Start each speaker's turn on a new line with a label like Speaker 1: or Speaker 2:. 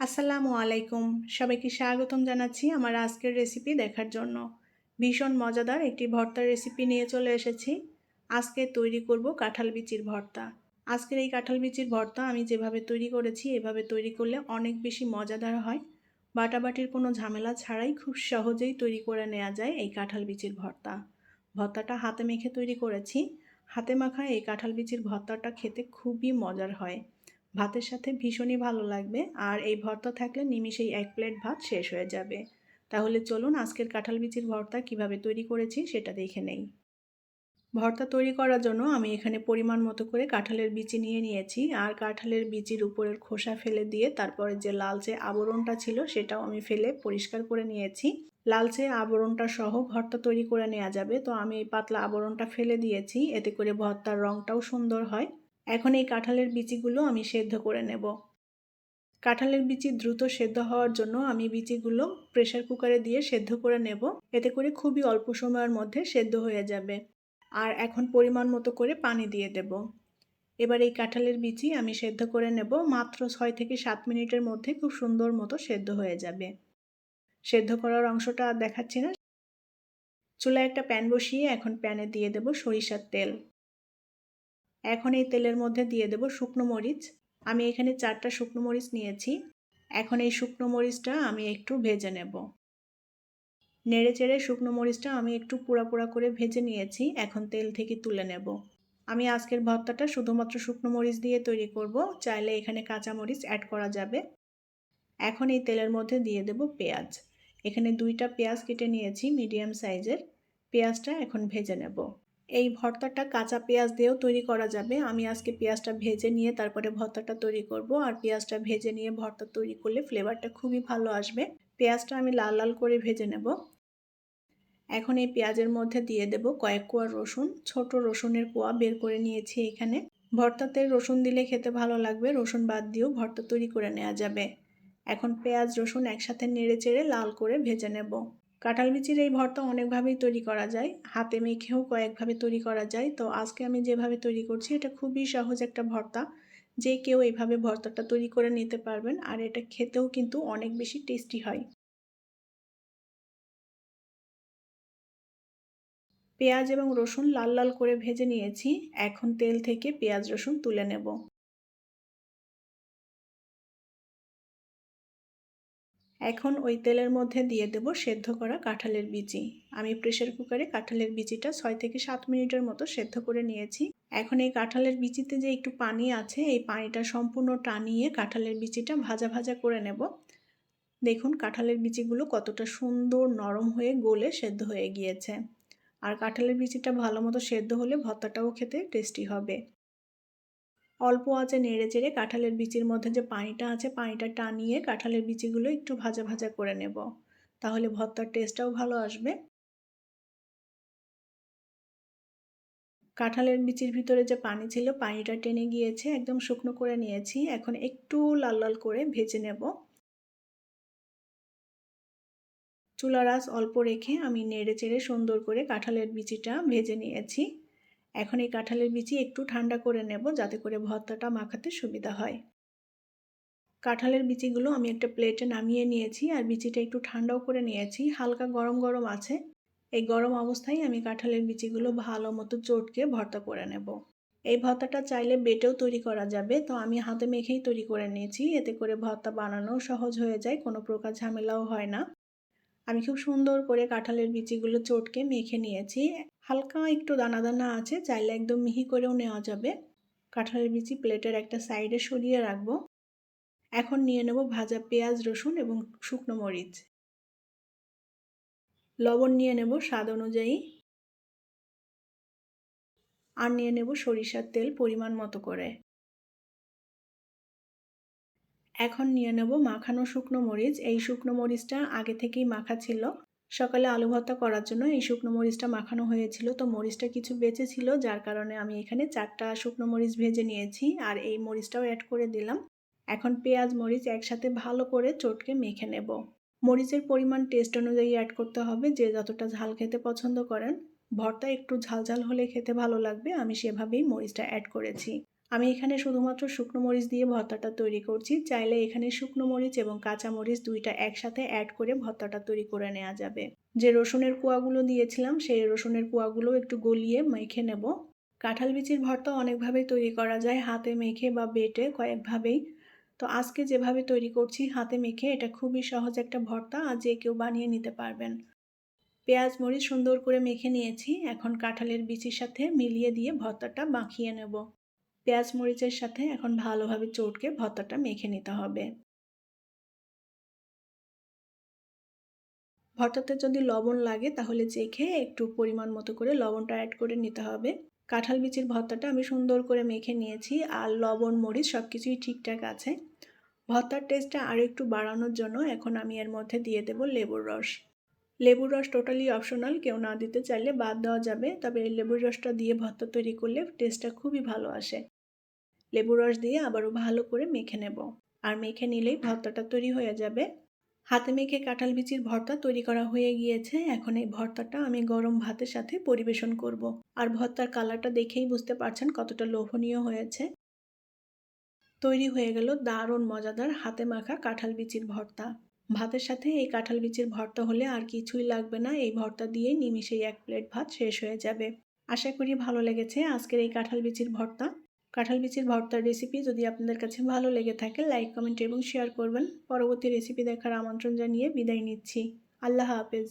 Speaker 1: আসসালামু আলাইকুম। সবাইকে স্বাগতম জানাচ্ছি আমার আজকের রেসিপি দেখার জন্য। ভীষণ মজাদার একটি ভর্তার রেসিপি নিয়ে চলে এসেছি। আজকে তৈরি করব কাঁঠাল বিচির ভর্তা। আজকের এই কাঁঠাল বিচির ভর্তা আমি যেভাবে তৈরি করেছি, এভাবে তৈরি করলে অনেক বেশি মজাদার হয়। বাটাবাটির কোনো ঝামেলা ছাড়াই খুব সহজেই তৈরি করে নেওয়া যায় এই কাঁঠাল বিচির ভর্তা। ভর্তাটা হাতে মেখে তৈরি করেছি। হাতে মাখা এই কাঁঠাল বিচির ভর্তাটা খেতে খুবই মজার হয়। ভাতের সাথে ভীষণই ভালো লাগবে। আর এই ভর্তা থাকলে নিমিষেই এক প্লেট ভাত শেষ হয়ে যাবে। তাহলে চলুন আজকের কাঁঠাল বিচির ভর্তা কীভাবে তৈরি করেছি সেটা দেখে নেই। ভর্তা তৈরি করার জন্য আমি এখানে পরিমাণ মতো করে কাঁঠালের বিচি নিয়ে নিয়েছি। আর কাঁঠালের বিচির উপরের খোসা ফেলে দিয়ে তারপরে যে লালচে আবরণটা ছিল সেটাও আমি ফেলে পরিষ্কার করে নিয়েছি। লালচে আবরণটা সহ ভর্তা তৈরি করে নেওয়া যাবে। তো আমি এই পাতলা আবরণটা ফেলে দিয়েছি। এতে করে ভর্তার রঙটাও সুন্দর হয়। এখন এই কাঁঠালের বিচিগুলো আমি সেদ্ধ করে নেব। কাঁঠালের বিচি দ্রুত সেদ্ধ হওয়ার জন্য আমি বিচিগুলো প্রেশার কুকারে দিয়ে সেদ্ধ করে নেব। এতে করে খুবই অল্প সময়ের মধ্যে সেদ্ধ হয়ে যাবে। আর এখন পরিমাণ মতো করে পানি দিয়ে দেব। এবার এই কাঁঠালের বিচি আমি সেদ্ধ করে নেব। মাত্র ছয় থেকে সাত মিনিটের মধ্যে খুব সুন্দর মতো সেদ্ধ হয়ে যাবে। সেদ্ধ করার অংশটা আর দেখাচ্ছি না। চুলায় একটা প্যান বসিয়ে এখন প্যানে দিয়ে দেব সরিষার তেল। এখন এই তেলের মধ্যে দিয়ে দেব শুকনো মরিচ। আমি এখানে চারটা শুকনো মরিচ নিয়েছি। এখন এই শুকনো মরিচটা আমি একটু ভেজে নেব। নেড়ে চেড়ে শুকনো মরিচটা আমি একটু পোড়া পোড়া করে ভেজে নিয়েছি। এখন তেল থেকে তুলে নেব। আমি আজকের ভর্তাটা শুধুমাত্র শুকনো মরিচ দিয়ে তৈরি করব। চাইলে এখানে কাঁচা মরিচ অ্যাড করা যাবে। এখন এই তেলের মধ্যে দিয়ে দেব পেঁয়াজ। এখানে দুইটা পেঁয়াজ কেটে নিয়েছি মিডিয়াম সাইজের। পেঁয়াজটা এখন ভেজে নেব। এই ভর্তাটা কাঁচা পেঁয়াজ দিয়েও তৈরি করা যাবে। আমি আজকে পেঁয়াজটা ভেজে নিয়ে তারপরে ভর্তাটা তৈরি করব। আর পেঁয়াজটা ভেজে নিয়ে ভর্তা তৈরি করলে ফ্লেভারটা খুবই ভালো আসবে। পেঁয়াজটা আমি লাল লাল করে ভেজে নেব। এখন এই পেঁয়াজের মধ্যে দিয়ে দেব কয়েক কোয়া রসুন। ছোট রসুনের কোয়া বের করে নিয়েছি এখানে। ভর্তাতে রসুন দিলে খেতে ভালো লাগবে। রসুন বাদ দিয়েও ভর্তা তৈরি করে নেওয়া যাবে। এখন পেঁয়াজ রসুন একসাথে নেড়ে চেড়ে লাল করে ভেজে নেব। কাঁঠাল বিচির এই ভর্তা অনেকভাবেই তৈরি করা যায়। হাতে মেখেও কয়েকভাবে তৈরি করা যায়। তো আজকে আমি যেভাবে তৈরি করছি, এটা খুবই সহজ একটা ভর্তা। যে কেউ এইভাবে ভর্তাটা তৈরি করে নিতে পারবেন আর এটা খেতেও কিন্তু অনেক বেশি টেস্টি হয়। পেঁয়াজ এবং রসুন লাল লাল করে ভেজে নিয়েছি। এখন তেল থেকে পেঁয়াজ রসুন তুলে নেব। এখন ওই তেলের মধ্যে দিয়ে দেব সেদ্ধ করা কাঁঠালের বিচি। আমি প্রেশার কুকারে কাঁঠালের বিচিটা ছয় থেকে সাত মিনিটের মতো সেদ্ধ করে নিয়েছি। এখন এই কাঁঠালের বিচিতে যে একটু পানি আছে, এই পানিটা সম্পূর্ণ টানিয়ে কাঁঠালের বিচিটা ভাজা ভাজা করে নেব। দেখুন কাঁঠালের বিচিগুলো কতটা সুন্দর নরম হয়ে গলে সেদ্ধ হয়ে গিয়েছে। আর কাঁঠালের বিচিটা ভালো মতো সেদ্ধ হলে ভর্তাটাও খেতে টেস্টি হবে। অল্প আঁচে নেড়ে চেড়ে কাঁঠালের বিচির মধ্যে যে পানিটা আছে পানিটা টানিয়ে কাঁঠালের বিচিগুলো একটু ভাজা ভাজা করে নেব। তাহলে ভর্তার টেস্টটাও ভালো আসবে। কাঁঠালের বিচির ভিতরে যে পানি ছিল পানিটা টেনে গিয়েছে, একদম শুকনো করে নিয়েছি। এখন একটু লাল লাল করে ভেজে নেব। চুলার আঁচ অল্প রেখে আমি নেড়ে চেড়ে সুন্দর করে কাঁঠালের বিচিটা ভেজে নিয়েছি। এখন এই কাঁঠালের বিচি একটু ঠান্ডা করে নেব যাতে করে ভর্তাটা মাখাতে সুবিধা হয়। কাঁঠালের বিচিগুলো আমি একটা প্লেটে নামিয়ে নিয়েছি আর বিচিটা একটু ঠান্ডাও করে নিয়েছি, হালকা গরম গরম আছে। এই গরম অবস্থায় আমি কাঁঠালের বিচিগুলো ভালো মতো চটকে ভর্তা করে নেব। এই ভর্তাটা চাইলে বেটেও তৈরি করা যাবে, তো আমি হাতে মেখেই তৈরি করে নিয়েছি, এতে করে ভর্তা বানানোও সহজ হয়ে যায়, কোনো প্রকার ঝামেলাও হয় না। আমি খুব সুন্দর করে কাঁঠালের বিচিগুলো চটকে মেখে নিয়েছি। হালকা একটু দানা দানা আছে, চাইলে একদম মিহি করেও নেওয়া যাবে। কাঁঠালের বিচি প্লেটের একটা সাইডে সরিয়ে রাখব। এখন নিয়ে নেব ভাজা পেঁয়াজ, রসুন এবং শুকনো মরিচ। লবণ নিয়ে নেব স্বাদ অনুযায়ী। আর নিয়ে নেব সরিষার তেল পরিমাণ মতো করে। এখন নিয়ে নেব মাখানো শুকনো মরিচ। এই শুকনো মরিচটা আগে থেকেই মাখা ছিল। সকালে আলু ভর্তা করার জন্য এই শুকনো মরিচটা মাখানো হয়েছিল। তো মরিচটা কিছু বেঁচে ছিল, যার কারণে আমি এখানে চারটা শুকনো মরিচ ভেজে নিয়েছি আর এই মরিচটাও অ্যাড করে দিলাম। এখন পেঁয়াজ, মরিচ একসাথে ভালো করে চটকে মেখে নেব। মরিচের পরিমাণ টেস্ট অনুযায়ী অ্যাড করতে হবে, যে যতটা ঝাল খেতে পছন্দ করেন। ভর্তা একটু ঝাল ঝাল হলে খেতে ভালো লাগবে, আমি সেভাবেই মরিচটা অ্যাড করেছি। আমি এখানে শুধুমাত্র শুকনো মরিচ দিয়ে ভর্তাটা তৈরি করছি। চাইলে এখানে শুকনো মরিচ এবং কাঁচা মরিচ দুইটা একসাথে অ্যাড করে ভর্তাটা তৈরি করে নেওয়া যাবে। যে রসুনের কুয়াগুলো দিয়েছিলাম, সেই রসুনের কুয়াগুলো একটু গলিয়ে মেখে নেব। কাঁঠাল বিচির ভর্তা অনেকভাবেই তৈরি করা যায়, হাতে মেখে বা বেটে কয়েকভাবেই। তো আজকে যেভাবে তৈরি করছি হাতে মেখে, এটা খুবই সহজ একটা ভর্তা, আর যে কেউ বানিয়ে নিতে পারবেন। পেঁয়াজ মরিচ সুন্দর করে মেখে নিয়েছি, এখন কাঁঠালের বিচির সাথে মিলিয়ে দিয়ে ভর্তাটা মাখিয়ে নেব। পেঁয়াজ মরিচের সাথে এখন ভালোভাবে চটকে ভর্তাটা মেখে নিতে হবে। ভর্তাতে যদি লবণ লাগে তাহলে চেখে একটু পরিমাণ মতো করে লবণটা অ্যাড করে নিতে হবে। কাঁঠাল বিচির ভর্তাটা আমি সুন্দর করে মেখে নিয়েছি আর লবণ, মরিচ সব কিছুই ঠিকঠাক আছে। ভর্তার টেস্টটা আরও একটু বাড়ানোর জন্য এখন আমি এর মধ্যে দিয়ে দেব লেবুর রস। লেবুর রস টোটালি অপশনাল কেউ না দিতে চাইলে বাদ দেওয়া যাবে, তবে এই লেবুর রসটা দিয়ে ভর্তা তৈরি করলে টেস্টটা খুবই ভালো আসে। লেবুর রস দিয়ে আবারও ভালো করে মেখে নেব। আর মেখে নিলেই ভর্তাটা তৈরি হয়ে যাবে। হাতে মেখে কাঁঠাল বিচির ভর্তা তৈরি করা হয়ে গিয়েছে। এখন এই ভর্তাটা আমি গরম ভাতের সাথে পরিবেশন করব। আর ভর্তার কালারটা দেখেই বুঝতে পারছেন কতটা লোভনীয় হয়েছে। তৈরি হয়ে গেল দারুণ মজাদার হাতে মাখা কাঁঠাল বিচির ভর্তা। ভাতের সাথে এই কাঁঠাল বিচির ভর্তা হলে আর কিছুই লাগবে না। এই ভর্তা দিয়ে নিমিশেই এক প্লেট ভাত শেষ হয়ে যাবে। আশা করি ভালো লেগেছে আজকের এই কাঁঠাল বিচির ভর্তা। কাঁঠাল বিচির ভর্তার রেসিপি যদি আপনাদের কাছে ভালো লেগে থাকে লাইক কমেন্ট এবং শেয়ার করবেন। পরবর্তী রেসিপি দেখার আমন্ত্রণ জানিয়ে বিদায় নিচ্ছি। আল্লাহ হাফেজ।